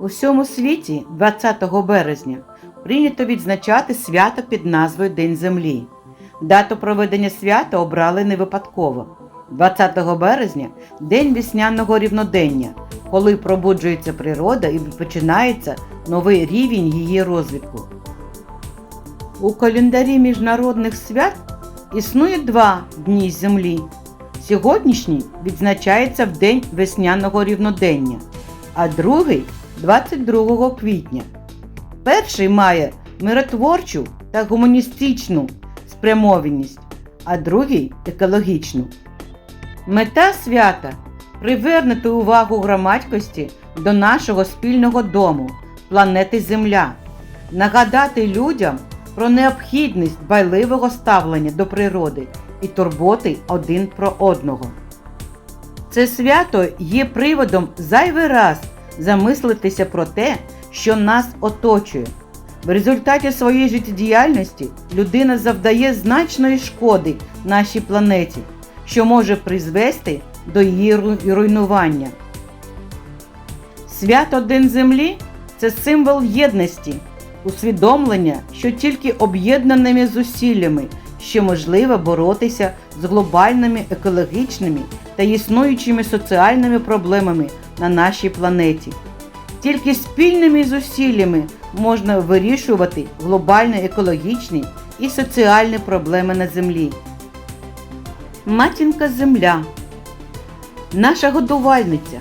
У всьому світі 20 березня прийнято відзначати свято під назвою День Землі. Дату проведення свята обрали не випадково. 20 березня день весняного рівнодення, коли пробуджується природа і починається новий рівень її розвитку. У календарі міжнародних свят існує два дні землі. Сьогоднішній відзначається в день весняного рівнодення, а другий 22 квітня. Перший має миротворчу та гуманістичну спрямованість, а другий екологічну. Мета свята привернути увагу громадськості до нашого спільного дому, планети Земля, нагадати людям про необхідність байливого ставлення до природи і турботи один про одного. Це свято є приводом зайвий раз замислитися про те, що нас оточує. В результаті своєї життєдіяльності людина завдає значної шкоди нашій планеті, що може призвести до її руйнування. Свято День Землі це символ єдності, усвідомлення, що тільки об'єднаними зусиллями ще можливо боротися з глобальними екологічними та існуючими соціальними проблемами на нашій планеті. Тільки спільними зусиллями можна вирішувати глобальні екологічні і соціальні проблеми на землі. Матінка Земля, наша годувальниця,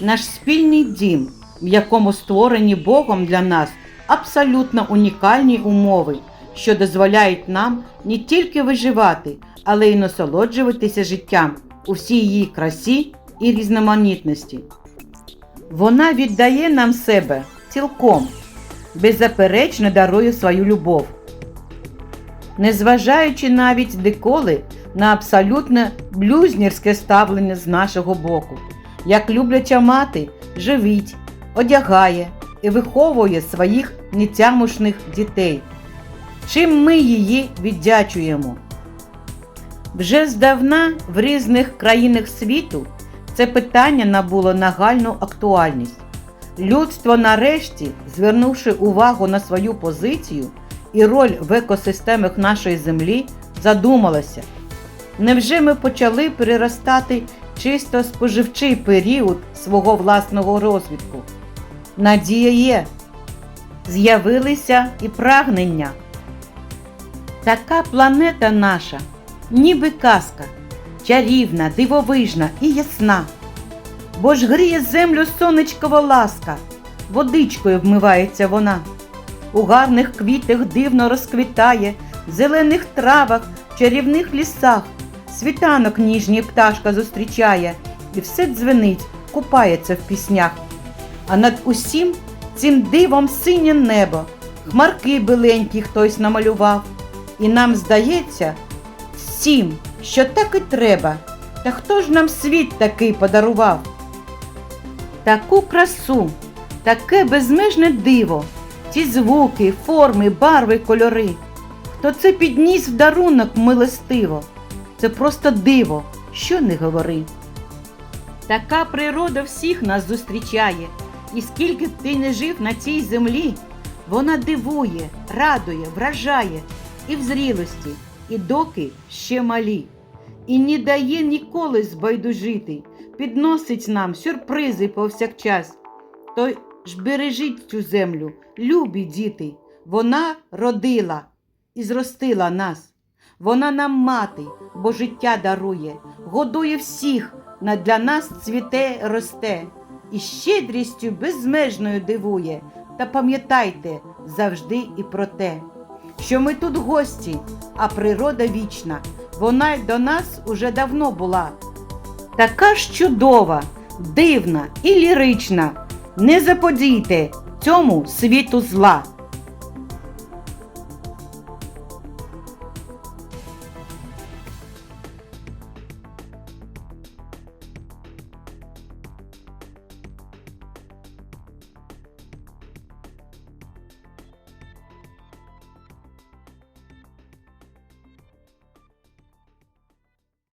наш спільний дім, в якому створені Богом для нас абсолютно унікальні умови, що дозволяють нам не тільки виживати, але й насолоджуватися життям у всій її красі і різноманітності. Вона віддає нам себе цілком, беззаперечно дарує свою любов. Незважаючи навіть деколи на абсолютне блюзнірське ставлення з нашого боку, як любляча мати живіть, одягає і виховує своїх нетямушних дітей. Чим ми її віддячуємо? Вже здавна в різних країнах світу це питання набуло нагальну актуальність. Людство нарешті, звернувши увагу на свою позицію і роль в екосистемах нашої землі, задумалося. Невже ми почали переростати чисто споживчий період свого власного розвитку? Надія є, з'явилися і прагнення. Така планета наша, ніби казка, чарівна, дивовижна і ясна. Бо ж гріє землю сонечкова ласка, водичкою вмивається вона. У гарних квітах дивно розквітає, в зелених травах, чарівних лісах. Світанок ніжній пташка зустрічає, і все дзвенить, купається в піснях. А над усім цим дивом синє небо, хмарки биленькі хтось намалював. І нам здається всім, що так і треба. Та хто ж нам світ такий подарував? Таку красу, таке безмежне диво, ці звуки, форми, барви, кольори. Хто це підніс в дарунок милостиво? Це просто диво, що не говори. Така природа всіх нас зустрічає, і скільки б ти не жив на цій землі, вона дивує, радує, вражає і в зрілості, і доки ще малі. І не дає ніколи збайдужити, підносить нам сюрпризи повсякчас. То ж бережіть цю землю, любі діти, вона родила і зростила нас. Вона нам мати, бо життя дарує, годує всіх, на для нас цвіте росте, і щедрістю безмежною дивує. Та пам'ятайте завжди і про те, що ми тут гості, а природа вічна, вона й до нас уже давно була. Така ж чудова, дивна і лірична. Не заподійте цьому світу зла.